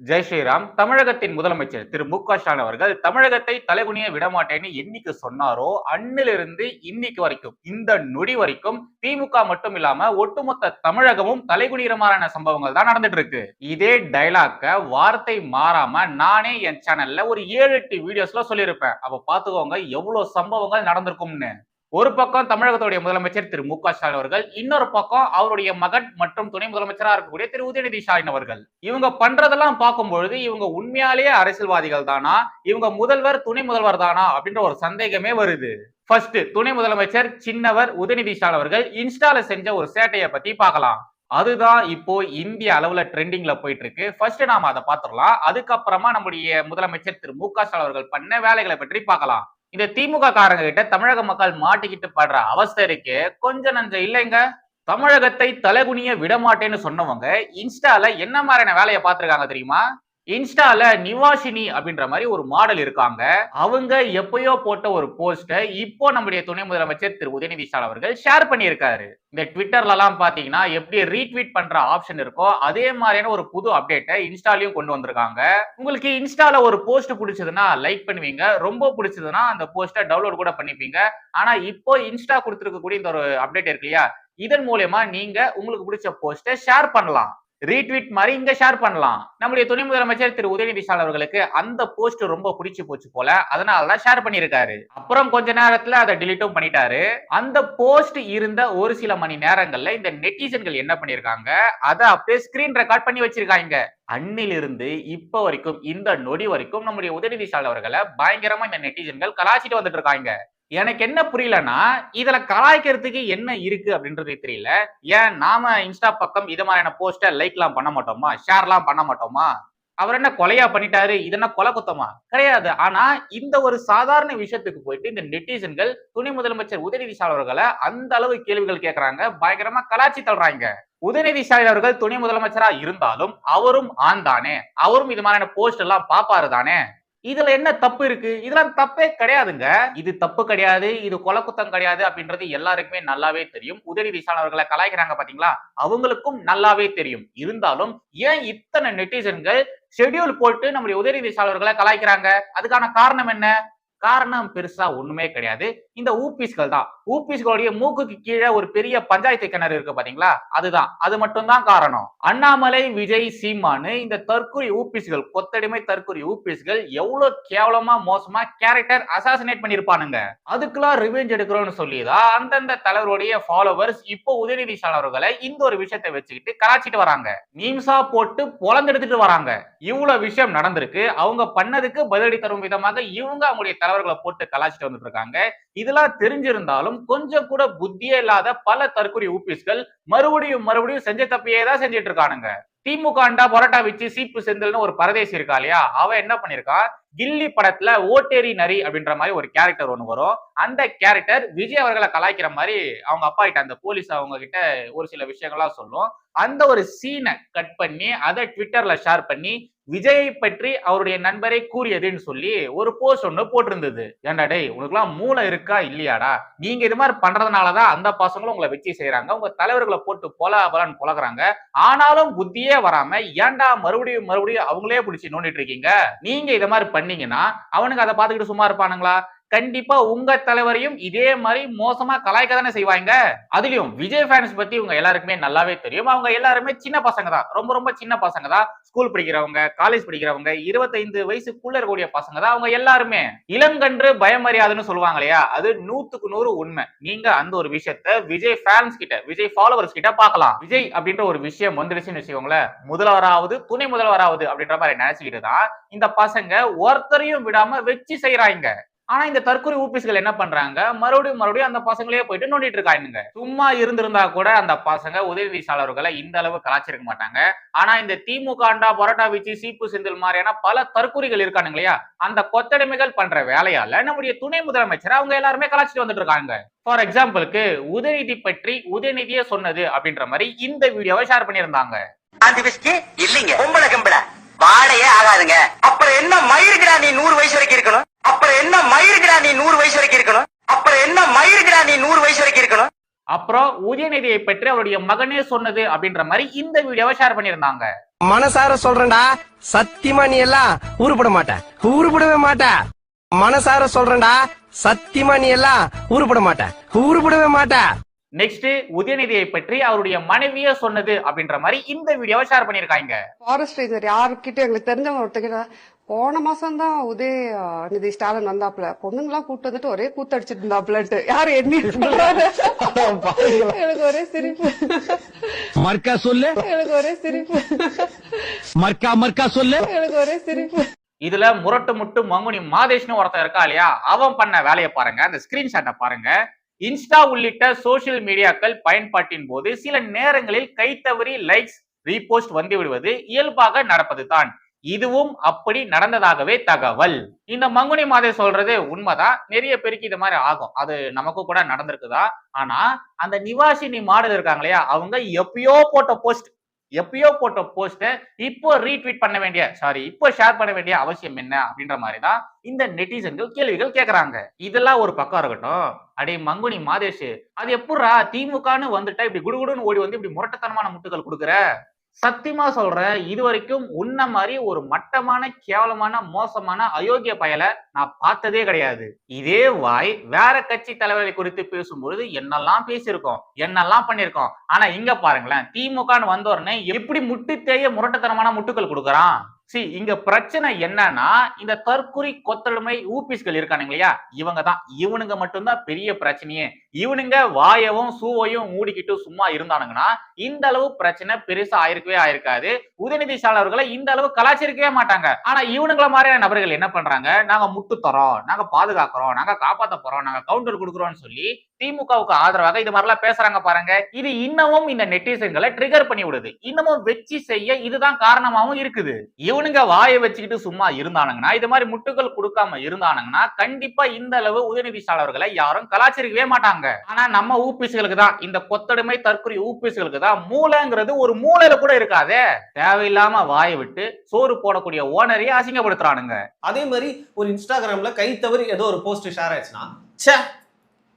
ஜெய் ஸ்ரீராம். தமிழகத்தின் முதலமைச்சர் திரு மு க ஸ்டாலின் அவர்கள் தமிழகத்தை தலைகுனிய விடமாட்டேன்னு என்னைக்கு சொன்னாரோ அன்னிலிருந்து இன்னைக்கு வரைக்கும் இந்த நொடி வரைக்கும் திமுக மட்டும் இல்லாம ஒட்டுமொத்த தமிழகமும் தலைகுனிகிற மாதிரியான சம்பவங்கள் தான் நடந்துட்டு இருக்கு இதே டைலாக்க வார்த்தை மாறாம நானே என் சேனல்ல ஒரு ஏழு எட்டு வீடியோஸ்ல சொல்லியிருப்பேன். அப்ப பாத்துக்கோங்க எவ்வளவு சம்பவங்கள் நடந்திருக்கும்னு. ஒரு பக்கம் தமிழகத்துடைய முதலமைச்சர் திரு மு க ஸ்டாலின் அவர்கள் இன்னொரு பக்கம் அவருடைய மகன் மற்றும் துணை முதலமைச்சராக இருக்கக்கூடிய திரு உதயநிதி ஸ்டாலின் அவர்கள். இவங்க பண்றதெல்லாம் பார்க்கும்பொழுது இவங்க உண்மையாலேயே அரசியல்வாதிகள் தானா? இவங்க முதல்வர் துணை முதல்வர் தானா? அப்படின்ற ஒரு சந்தேகமே வருது. ஃபர்ஸ்ட் துணை முதலமைச்சர் சின்னவர் உதயநிதி ஸ்டாலின் அவர்கள் இன்ஸ்டால செஞ்ச ஒரு சேட்டையை பத்தி பார்க்கலாம். அதுதான் இப்போ இந்திய அளவுல ட்ரெண்டிங்ல போயிட்டு இருக்கு ஃபர்ஸ்ட் நாம அதை பார்த்துடலாம். அதுக்கப்புறமா நம்முடைய முதலமைச்சர் திரு மு க ஸ்டாலின் அவர்கள் பண்ண வேலைகளை பற்றி பார்க்கலாம். இந்த திமுக காரங்க கிட்ட தமிழக மக்கள் மாட்டிக்கிட்டு படுற அவஸ்தை இருக்கு. கொஞ்சம் நஞ்சம் இல்லைங்க. தமிழகத்தை தலைகுனிய விடமாட்டேன்னு சொன்னவங்க இன்ஸ்டால என்ன மாதிரியான வேலையை பார்த்திருக்காங்க தெரியுமா? இன்ஸ்டால நிவாசினி அப்படின்ற மாதிரி ஒரு மாடல் இருக்காங்க. அவங்க எப்பயோ போட்ட ஒரு போஸ்டை இப்போ நம்முடைய துணை முதலமைச்சர் திரு உதயநிதி ஸ்டாலின் அவர்கள் ஷேர் பண்ணியிருக்காரு. இந்த ட்விட்டர்லலாம் பார்த்தீங்கன்னா எப்படி ரீட்வீட் பண்ற ஆப்ஷன் இருக்கோ அதே மாதிரியான ஒரு புது அப்டேட்டை இன்ஸ்டாலையும் கொண்டு வந்திருக்காங்க. உங்களுக்கு இன்ஸ்டால ஒரு போஸ்ட் பிடிச்சதுன்னா லைக் பண்ணுவீங்க. ரொம்ப பிடிச்சதுன்னா அந்த போஸ்ட்டை டவுன்லோட் கூட பண்ணிப்பீங்க. ஆனா இப்போ இன்ஸ்டா கொடுத்துருக்கக்கூடிய இந்த ஒரு அப்டேட் இருக்கு இல்லையா? இதன் மூலயமா நீங்க உங்களுக்கு பிடிச்ச போஸ்ட்டை ஷேர் பண்ணலாம். ரீட்வீட் மாதிரி இங்க ஷேர் பண்ணலாம். நம்முடைய துணை முதலமைச்சர் திரு உதயநிதி ஸ்டாலின் அவர்களுக்கு அந்த போஸ்ட் ரொம்ப பிடிச்சு போச்சு போல அதனாலதான் ஷேர் பண்ணியிருக்காரு. அப்புறம் கொஞ்ச நேரத்துல அதை டிலீட்டும் பண்ணிட்டாரு. அந்த போஸ்ட் இருந்த ஒரு சில மணி நேரங்கள்ல இந்த நெட்டிசன்கள் என்ன பண்ணிருக்காங்க அதை அப்படியே ஸ்கிரீன் ரெக்கார்ட் பண்ணி வச்சிருக்காங்க. அன்னிலிருந்து இப்ப வரைக்கும் இந்த நொடி வரைக்கும் நம்முடைய உதயநிதி ஸ்டாலின் அவர்களை பயங்கரமா இந்த நெட்டிசன்கள் கலாச்சிட்டு வந்துட்டு இருக்காங்க. எனக்கு என்ன புரியலன்னா இதுல கலாய்க்கிறதுக்கு என்ன இருக்கு அப்படின்றது தெரியல. ஏன் நாம இன்ஸ்டா பக்கம் இது மாதிரியான போஸ்டர் லைக்லாம் பண்ண மாட்டோமா? ஷேர்லாம் பண்ண மாட்டோமா? அவர் என்ன கொலையா பண்ணிட்டாரு? இது என்ன கொலை குத்தமா? கிடையாது. ஆனா இந்த ஒரு சாதாரண விஷயத்துக்கு போயிட்டு இந்த நெட்டிசன்கள் துணை முதலமைச்சர் உதயநிதி ஸ்டாலின் அவர்களை அந்த அளவு கேள்விகள் கேட்கறாங்க பயங்கரமா கலாச்சி தள்ளுறாங்க. உதயநிதி ஸ்டாலின் அவர்கள் துணை முதலமைச்சரா இருந்தாலும் அவரும் ஆண் தானே? அவரும் இது மாதிரியான போஸ்ட் எல்லாம் பாப்பாரு தானே? இதுல என்ன தப்பு இருக்கு? இதெல்லாம் தப்பே கிடையாதுங்க. இது தப்பு கிடையாது இது கொலை குத்தம் கிடையாது அப்படின்றது எல்லாருக்குமே நல்லாவே தெரியும். உதவி அவர்களை கலாய்க்கிறாங்க பாத்தீங்களா? அவங்களுக்கும் நல்லாவே தெரியும். இருந்தாலும் ஏன் இத்தனை நெட்டிசன்கள் ஷெட்யூல் போட்டு நம்முடைய உதவி அவர்களை கலாய்க்கிறாங்க? அதுக்கான காரணம் என்ன? காரணம் பெருசா ஒண்ணுமே கிடையாது. இந்த ஊபிஸ்கள் தான். ஊபிஸ்களுடைய மூக்குக்கு கீழே ஒரு பெரிய பஞ்சாயத்து கிணறு இருக்கு பாத்தீங்களா? அதுதான். அது மட்டும்தான் காரணம். அண்ணாமலை விஜய் சீமானு இந்த தற்கொலை ஊபிஸ்கள் கொத்தடிமை தற்கொலை ஊபிஸ்கள் எவ்வளவு கேவலமா மோசமா கேரக்டர் அசாசினேட் பண்ணிருப்பானுங்க. அதுக்கெல்லாம் ரிவெஞ்ச் எடுக்கிறோம்னு சொல்லிதான் அந்தந்த தலைவருடைய ஃபாலோவர்ஸ் இப்போ உதயநிதி அவர்களை இந்த ஒரு விஷயத்தை வச்சுக்கிட்டு கலாச்சிட்டு வராங்க. மீம்ஸா போட்டு பொழந்தெடுத்துட்டு வராங்க. இவ்வளவு விஷயம் நடந்திருக்கு. அவங்க பண்ணதுக்கு பதிலடி தரும் விதமாக இவங்க அவங்களுடைய தலைவர்களை போட்டு கலாச்சிட்டு வந்துட்டு இருக்காங்க. இதெல்லாம் தெரிஞ்சிருந்தாலும் கொஞ்சம் கூட புத்தியே இல்லாத பல தற்கொலை ஊபிஸ்கள் மறுபடியும் மறுபடியும் செஞ்ச தப்பையே தான் செஞ்சுட்டு இருக்கானுங்க. திமுக அண்டா பொரோட்டா வச்சு சீப்பு செந்தில்னு ஒரு பரதேசி இருக்கா இல்லையா? அவன் என்ன பண்ணிருக்கா? கில்லி படத்துல ஓட்டேரி நரி அப்படின்ற மாதிரி ஒரு கேரக்டர் ஒண்ணு வரும். அந்த கேரக்டர் விஜய் அவர்களை கலாய்க்கிற மாதிரி அவங்க அப்பா கிட்ட அந்த போலீஸ் அவங்க கிட்ட ஒரு சில விஷயங்கள்லாம் சொல்லும். அந்த ஒரு சீனை கட் பண்ணி அதை ட்விட்டர்ல ஷேர் பண்ணி விஜயை பற்றி அவருடைய நண்பரை கூறியதுன்னு சொல்லி ஒரு போஸ்ட் ஒன்று போட்டிருந்தது. ஏன்டா டேய் உனக்குலாம் மூளை இருக்கா இல்லையாடா? நீங்க இது மாதிரி பண்றதுனாலதான் அந்த பசங்களும் உங்களை வச்சு செய்யறாங்க. உங்க தலைவர்களை போட்டு பொல பலன்னு புலகுறாங்க ஆனாலும் புத்தியே வராம ஏன்டா மறுபடியும் மறுபடியும் அவங்களே பிடிச்சி நோண்டிட்டு இருக்கீங்க? நீங்க இதை மாதிரி பண்ணீங்கன்னா அவனுக்கு அதை பார்த்துக்கிட்டு சும்மா இருப்பானுங்களா? கண்டிப்பா உங்க தலைவரையும் இதே மாதிரி மோசமா கலாய்க்க தானே செய்வாங்க. அதுலயும் விஜய் ஃபேன்ஸ் பத்தி உங்க எல்லாருக்குமே நல்லாவே தெரியும். அவங்க எல்லாருமே சின்ன பசங்க தான். ரொம்ப ரொம்ப சின்ன பசங்க தான். ஸ்கூல் படிக்கிறவங்க காலேஜ் படிக்கிறவங்க இருபத்தைந்து வயசுக்குள்ள இருக்கக்கூடிய பசங்க தான் அவங்க எல்லாருமே. இளங்கன்று பயமறியாதுன்னு சொல்லுவாங்க இல்லையா? அது நூத்துக்கு நூறு உண்மை. நீங்க அந்த ஒரு விஷயத்த விஜய் ஃபேன்ஸ் கிட்ட விஜய் ஃபாலோவர்ஸ் கிட்ட பார்க்கலாம். விஜய் அப்படின்ற ஒரு விஷயம் வந்துருச்சுன்னு வச்சுக்கோங்களேன். முதல்வராவது துணை முதல்வராவது அப்படின்ற மாதிரி நினைச்சுக்கிட்டு தான் இந்த பசங்க ஒருத்தரையும் விடாம வச்சு செய்யறாங்க ஆனா இந்த தற்கொலை ஊபிஸ்கள் என்ன பண்றாங்க? மறுபடியும் மறுபடியும் அந்த பசங்களே போயிட்டு நோண்டிட்டு இருக்காங்க சும்மா இருந்திருந்தா கூட அந்த பசங்க உதவி சாளர்களை இந்த அளவு கலாச்சிருக்க மாட்டாங்க. ஆனா இந்த திமுக அண்டா பரோட்டா வீச்சு சீப்பு செந்தில் மாதிரியான பல தற்கொலைகள் இருக்கானுங்க இல்லையா? அந்த கொத்தடிமைகள் பண்ற வேலையால நம்முடைய துணை முதலமைச்சர் அவங்க எல்லாருமே கலாச்சிட்டு வந்துட்டு இருக்காங்க. ஃபார் எக்ஸாம்பிளுக்கு உதயநிதி பற்றி உதயநிதியே சொன்னது அப்படின்ற மாதிரி இந்த வீடியோவை ஷேர் பண்ணியிருந்தாங்க. இல்லைங்க. இல்லீங்க பொம்பளை கம்பளை ஆகாதுங்க. அப்புறம் என்ன மயிருக்குடா நீ நூறு வயசு வரைக்கும் இருக்கணும்? அப்புறம் என்ன மயிருக்குடா நீ நூறு வயசு வரைக்கும் இருக்கணும்? அப்புறம் என்ன மயிருக்குடா நீ நூறு வயசு வரைக்கும் இருக்கணும்? அப்புறம் உதயநிதியை பற்றி அவருடைய மகனே சொன்னது அப்படின்ற மாதிரி இந்த வீடியோவை ஷேர் பண்ணியிருந்தாங்க. மனசார சொல்றேன்டா. சத்தியமா நீ எல்லாம் உருப்பட மாட்ட. உருப்படவே மாட்ட. மனசார சொல்றேன்டா. சத்தியமா நீ எல்லாம் உருப்பட மாட்ட. உருப்படவே மாட்ட. நெக்ஸ்ட் உதயநிதியை பற்றி அவருடைய மனைவியே சொன்னது அப்படின்ற மாதிரி இந்த வீடியோவை ஷேர் பண்ணிருக்காங்க ஃபாரஸ்ட் ரேஞ்சர் யாருக்கிட்ட எங்களுக்கு தெரிஞ்சவங்க ஒருத்தங்கிட்ட போன மாசம் தான் உதய நிதி ஸ்டாலின் வந்தாப்ல பொண்ணுங்களாம் கூட்டு வந்துட்டு ஒரே கூத்தடிச்சிட்டு இருந்தாப்லட்டு யாரு என்ன சொல்றாரு? எனக்கு ஒரே சிரிப்பு. மர்க்கா சொல்லு. எனக்கு ஒரே சிரிப்பு. மர்க்கா மர்க்கா சொல்லு. எனக்கு ஒரே சிரிப்பு. இதுல முரட்டு முட்டு மங்குனி மாதேஷ்னு ஒருத்தன் இருக்கா இல்லையா? அவன் பண்ண வேலையை பாருங்க. அந்த ஸ்கிரீன்ஷாட்டை பாருங்க. இன்ஸ்டா உள்ளிட்ட சோசியல் மீடியாக்கள் பயன்பாட்டின் போது சில நேரங்களில் கைத்தவறி லைக்ஸ் ரீபோஸ்ட் வந்து விடுவது இயல்பாக நடப்பதுதான். இதுவும் அப்படி நடந்ததாகவே தகவல். இந்த மங்குனி மாதை சொல்றது உண்மைதான். நிறைய பேருக்கு இது மாதிரி ஆகும். அது நமக்கு கூட நடந்திருக்குதா? ஆனா அந்த நிவாசினி மாடல் இருக்காங்க இல்லையா அவங்க எப்பயோ போட்ட போஸ்ட் எப்பயோ போட்ட போஸ்ட்டை இப்போ ரீட்வீட் பண்ண வேண்டிய சாரி இப்போ ஷேர் பண்ண வேண்டிய அவசியம் என்ன அப்படின்ற மாதிரி தான் இந்த நெட்டிசன்கள் கேள்விகள் கேட்கறாங்க இதெல்லாம் ஒரு பக்கம் இருக்கட்டும். அடே மங்குனி மாதேஷ் அது எப்படா திமுகன்னு வந்துட்டா இப்படி குடுகுடுன்னு ஓடி வந்து இப்படி முரட்டத்தனமான முட்டுகள் கொடுக்குற? சத்தியமா சொல்றேன் இது வரைக்கும் உன்ன மாதிரி ஒரு மட்டமான கேவலமான மோசமான அயோக்கிய பயலை நான் பார்த்ததே கிடையாது. இதே வாய் வேற கட்சி தலைவர்களை குறித்து பேசும்பொழுது என்னெல்லாம் பேசியிருக்கோம் என்னெல்லாம் பண்ணியிருக்கோம். ஆனா இங்க பாருங்களேன் திமுகன்னு வந்த உடனே எப்படி முட்டு தேய முரட்டத்தனமான முட்டுக்கள் கொடுக்குறான்? சி இங்க பிரச்சனை என்னன்னா இந்த தற்குறி கொத்தலுமை ஊபிஸ்கள் இருக்கானுங்க இல்லையா? இவங்க தான் இவனுங்க மட்டும்தான் பெரிய பிரச்சனையே. இவனுங்க வாயவும் சூவையும் மூடிக்கிட்டு சும்மா இருந்தானுங்கன்னா இந்த அளவு பிரச்சனை பெருசா ஆயிருக்கவே ஆயிருக்காது. உதயநிதி ஸ்டாலின் இந்த அளவு கலாச்சிருக்கவே மாட்டாங்க. ஆனா இவனுங்கள மாதிரியான நபர்கள் என்ன பண்றாங்க? நாங்க முட்டு தரோம் நாங்க பாதுகாக்கிறோம் நாங்க காப்பாத்த போறோம் நாங்க கவுண்டர் கொடுக்குறோம்னு சொல்லி திமுகவுக்கு ஆதரவாக இது மாதிரிலாம் பேசுறாங்க பாருங்க. இது இன்னமும் இந்த நெட்டிசன்களை ட்ரிகர் பண்ணி விடுது. இன்னமும் வெச்சு செய்ய இதுதான் காரணமாவும் இருக்குது. இவனுங்க வாயை வச்சுக்கிட்டு சும்மா இருந்தானுங்கன்னா இது மாதிரி முட்டுகள் கொடுக்காம இருந்தானுங்கன்னா கண்டிப்பா இந்த அளவு உதயநிதி யாரும் கலாச்சரிக்கவே மாட்டாங்க. ஆனா நம்ம ஊபிசுகளுக்கு தான் இந்த கொத்தடுமை தற்கொலை ஊபிசுகளுக்கு தான் மூளைங்கிறது ஒரு மூளையில கூட இருக்காதே. தேவையில்லாம வாயை விட்டு சோறு போடக்கூடிய ஓனரையே அசிங்கப்படுத்துறானுங்க. அதே மாதிரி ஒரு இன்ஸ்டாகிராம்ல கை தவறி ஏதோ ஒரு போஸ்ட் ஷேர் ஆயிடுச்சுன்னா ச்சே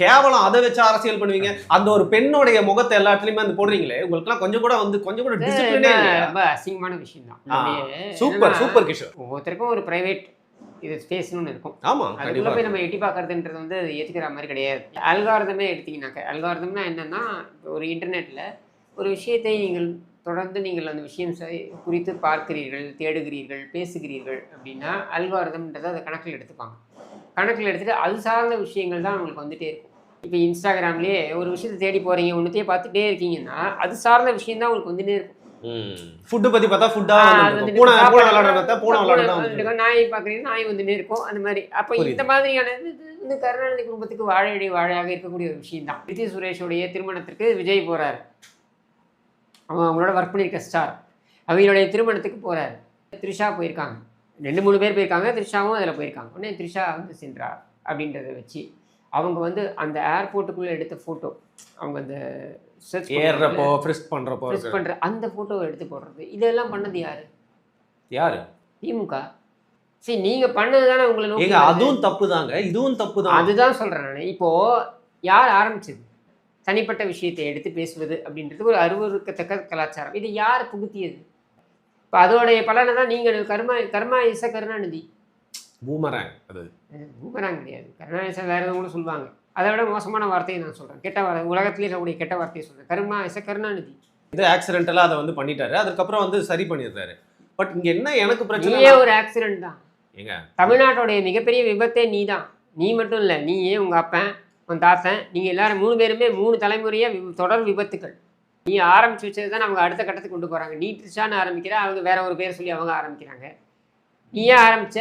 கேவலம் அதை வச்சு அரசியல் பண்ணுவீங்க. அந்த ஒரு பெண்ணுடைய முகத்தை எல்லா இடத்துலயுமே வந்து போடுறீங்களே உங்களுக்குலாம் கொஞ்சம் கூட வந்து கொஞ்சம் கூட டிசிப்ளினே ரொம்ப அசிங்கமான விஷயம் தான். Super super Kishore. ஒவ்வொருத்தருக்கும் ஒரு பிரைவேட் இது ஸ்பேஸ்னு இருக்கும். ஆமா அதுக்குள்ள போய் நம்ம எட்டி பார்க்கறதுன்றது வந்து அது ஏத்துக்கிற மாதிரி கிடையாது. அல்காரதமே எடுத்தீங்கன்னாக்க அல்காரதம்னா என்னன்னா ஒரு இன்டர்நெட்ல ஒரு விஷயத்தை நீங்கள் தொடர்ந்து நீங்கள் அந்த விஷயம் குறித்து பார்க்கிறீர்கள் தேடுகிறீர்கள் பேசுகிறீர்கள் அப்படின்னா அல்காரதம்ன்றதை அதை கணக்கில் எடுத்துப்பாங்க. கணக்கில் எடுத்துட்டு அது சார்ந்த விஷயங்கள் தான் உங்களுக்கு வந்துட்டே இருக்கும். இப்போ இன்ஸ்டாகிராம்லேயே ஒரு விஷயத்தை தேடி போறீங்க ஒன்றுத்தையே பார்த்துட்டே இருக்கீங்கன்னா அது சார்ந்த விஷயம் தான் உங்களுக்கு வந்துட்டே இருக்கும். பார்த்தா பூனை பூனை பூனை நாய் பார்க்குறீங்க நாய் வந்துட்டே இருக்கும். அந்த மாதிரி. அப்போ. இந்த மாதிரியான இது கருணாநிதி குடும்பத்துக்கு வாழையடி வாழையாக இருக்கக்கூடிய ஒரு விஷயம் தான். பிரித்தி சுரேஷோடைய திருமணத்திற்கு விஜய் போறாரு. அவன் அவங்களோட ஒர்க் பண்ணியிருக்க ஸ்டார் அவங்களுடைய திருமணத்துக்கு போறாரு. த்ரிஷா போயிருக்காங்க. ரெண்டு மூணு பேர் போயிருக்காங்க. த்ரிஷாவும் அதில் போயிருக்காங்க. உடனே த்ரிஷா வந்து சென்றார் அப்படின்றத வச்சு அவங்க வந்து அந்த ஏர்போர்ட்டுக்குள்ளே எடுத்த ஃபோட்டோ அவங்க அந்த சர்ச் ஏறுறப்போ ஃப்ரிஸ்க் பண்றப்போ ப்ரெஸ் இருக்கு. பண்ணுற அந்த ஃபோட்டோவை எடுத்து போடுறது. இதெல்லாம் பண்ணது யாரு? யாரு? திமுக. சரி நீங்க பண்ணது தானே உங்களை. அதுவும் தப்பு தாங்க இதுவும் தப்பு தான் அதுதான் சொல்றேன் நான். இப்போ யார் ஆரம்பிச்சது? தனிப்பட்ட விஷயத்தை எடுத்து பேசுவது அப்படின்றது ஒரு அருவருக்கத்தக்க கலாச்சாரம். இது யார் புகுத்தியது? இப்போ அதோடைய பலனை தான் நீங்கள் karma karma is Karunanidhi. Boomerang அது. பூமராங் கிடையாது. கருணாநிதி வேற எதுவும் கூட சொல்லுவாங்க. அதை விட மோசமான வார்த்தையை நான் சொல்றேன். கெட்ட வார்த்தை உலகத்திலே இருக்கக்கூடிய கெட்ட வார்த்தையை சொல்றேன். கர்மா இச கருணாநிதி. இது ஆக்சிடென்டலா அதை வந்து பண்ணிட்டாரு. அதுக்கப்புறம் வந்து சரி பண்ணிடுறாரு. பட் இங்க என்ன எனக்கு பிரச்சனை ஒரு ஆக்சிடென்ட் தான். ஏங்க? தமிழ்நாட்டுடைய மிகப்பெரிய விபத்தே நீ தான் நீ மட்டும் இல்லை. நீயே உங்கள் அப்பன் உன் தாத்தன் நீங்கள் எல்லாரும் மூணு பேருமே மூணு தலைமுறையாக தொடர் விபத்துக்கள். நீ ஆரம்பிச்சு வச்சது தான் அவங்க அடுத்த கட்டத்துக்கு கொண்டு போகிறாங்க நீ ட்ரிஷான்னு ஆரம்பிக்கிற அவங்க வேற ஒரு பேர் சொல்லி அவங்க ஆரம்பிக்கிறாங்க. நீ ஏன் ஆரம்பிச்ச?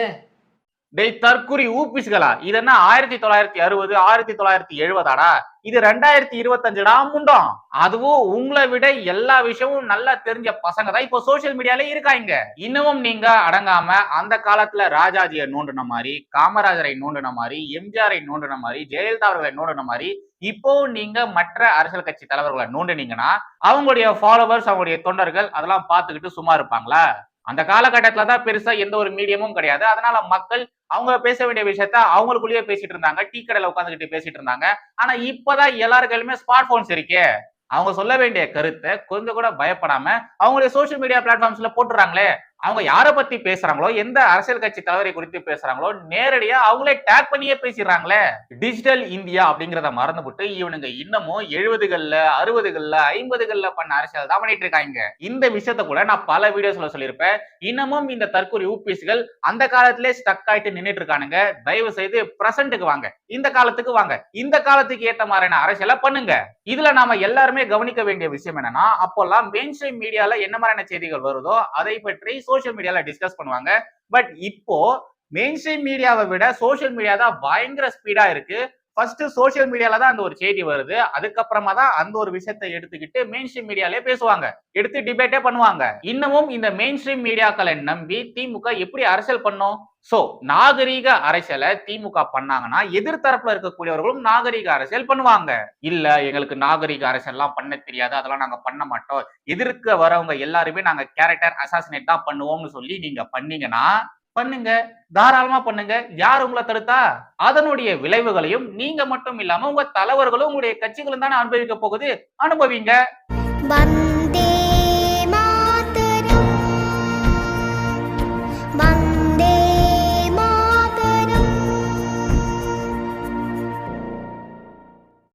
டெய் தற்குறி ஊபிஸ்களா? இது என்ன ஆயிரத்தி தொள்ளாயிரத்தி அறுபது ஆயிரத்தி தொள்ளாயிரத்தி எழுபதாடா? இது ரெண்டாயிரத்தி இருபத்தஞ்சுடா முண்டம் அதுவும் உங்களை விட எல்லா விஷயமும் நல்லா தெரிஞ்ச பசங்க தான் இப்போ சோசியல் மீடியால இருக்காங்க. இன்னமும் நீங்க அடங்காம அந்த காலத்துல ராஜாஜியை நோண்டுன மாதிரி காமராஜரை நோண்டுன மாதிரி எம்ஜிஆரை நோண்டுன மாதிரி ஜெயலலிதா அவர்களை நோண்டுன மாதிரி இப்போ நீங்க மற்ற அரசியல் கட்சி தலைவர்களை நோண்டுனீங்கன்னா அவங்களுடைய ஃபாலோவர்ஸ் அவங்களுடைய தொண்டர்கள் அதெல்லாம் பார்த்துக்கிட்டு சும்மா இருப்பாங்களா? அந்த காலகட்டத்துல தான் பெருசா எந்த ஒரு மீடியமும் கிடையாது. அதனால மக்கள் அவங்க பேச வேண்டிய விஷயத்த அவங்களுக்குள்ளேயே பேசிட்டு இருந்தாங்க. டீ கடையில உட்காந்துக்கிட்டு பேசிட்டு இருந்தாங்க. ஆனா இப்பதான் எல்லாரு கையிலுமே ஸ்மார்ட் போன்ஸ் இருக்கே. அவங்க சொல்ல வேண்டிய கருத்தை கொஞ்சம் கூட பயப்படாம அவங்களுடைய சோசியல் மீடியா பிளாட்ஃபார்ம்ஸ்ல போட்டுறாங்களே. அவங்க யார பத்தி பேசுறாங்களோ எந்த அரசியல் கட்சி தலைவரை குறித்து பேசுறாங்களோ நேரடியா அவங்களே டேக் பண்ணியே பேசிடுறாங்களே. டிஜிட்டல் இந்தியா அப்படிங்கறத மறந்துவிட்டு இவனுங்க இன்னமும் எழுபதுகள்ல அறுபதுகள்ல ஐம்பதுகள்ல பண்ண அரசியல் தான் பண்ணிட்டு இருக்காங்க. இந்த விஷயத்த கூட நான் பல வீடியோஸ்ல சொல்லியிருப்பேன். இன்னமும் இந்த தற்கொலை ஊபிஸ்கள் அந்த காலத்திலே ஸ்டக் ஆயிட்டு நின்னுட்டு இருக்கானுங்க. தயவு செய்து பிரசன்ட்டுக்கு வாங்க. இந்த காலத்துக்கு வாங்க. இந்த காலத்துக்கு ஏத்த மாதிரியான அரசியலை பண்ணுங்க. இதுல நாம எல்லாருமே கவனிக்க வேண்டிய விஷயம் என்னன்னா அப்போல்லாம் மெயின் ஸ்ட்ரீம் மீடியால என்ன மாதிரியான செய்திகள் வருதோ அதை பற்றி சோசியல் மீடியால டிஸ்கஸ் பண்ணுவாங்க. பட் இப்போ மெயின் ஸ்ட்ரீம் மீடியாவை விட சோசியல் மீடியா தான் பயங்கர ஸ்பீடா இருக்கு. ஃபர்ஸ்ட் சோஷியல் மீடியால தான் அந்த ஒரு செய்தி வருது. அதுக்கப்புறமா தான் அந்த ஒரு விஷயத்தை எடுத்துக்கிட்டு மெயின் ஸ்ட்ரீம் மீடியாலே பேசுவாங்க. எடுத்து டிபேட்டே பண்ணுவாங்க. இன்னமும் இந்த மெயின் ஸ்ட்ரீம் மீடியாக்களை நம்பி திமுக எப்படி அரசியல் பண்ணும்? சோ நாகரீக அரசியலை திமுக பண்ணாங்கன்னா எதிர்த்தரப்புல இருக்கக்கூடியவர்களும் நாகரீக அரசியல் பண்ணுவாங்க. இல்ல எங்களுக்கு நாகரீக அரசியல்லாம் பண்ண தெரியாது. அதெல்லாம் நாங்க பண்ண மாட்டோம். எதிர்க்க வரவங்க எல்லாருமே நாங்க கேரக்டர் அசாசினேட் தான் பண்ணுவோம்னு சொல்லி நீங்க பண்ணீங்கன்னா பண்ணுங்க. தாராளமா பண்ணுங்க. யார் உங்களை தடுத்தா? அதனுடைய விளைவுகளையும் நீங்க மட்டும் இல்லாம உங்க தலைவர்களும் உங்களுடைய கட்சிகளும் தானே அனுபவிக்க போகுது. அனுபவிங்க.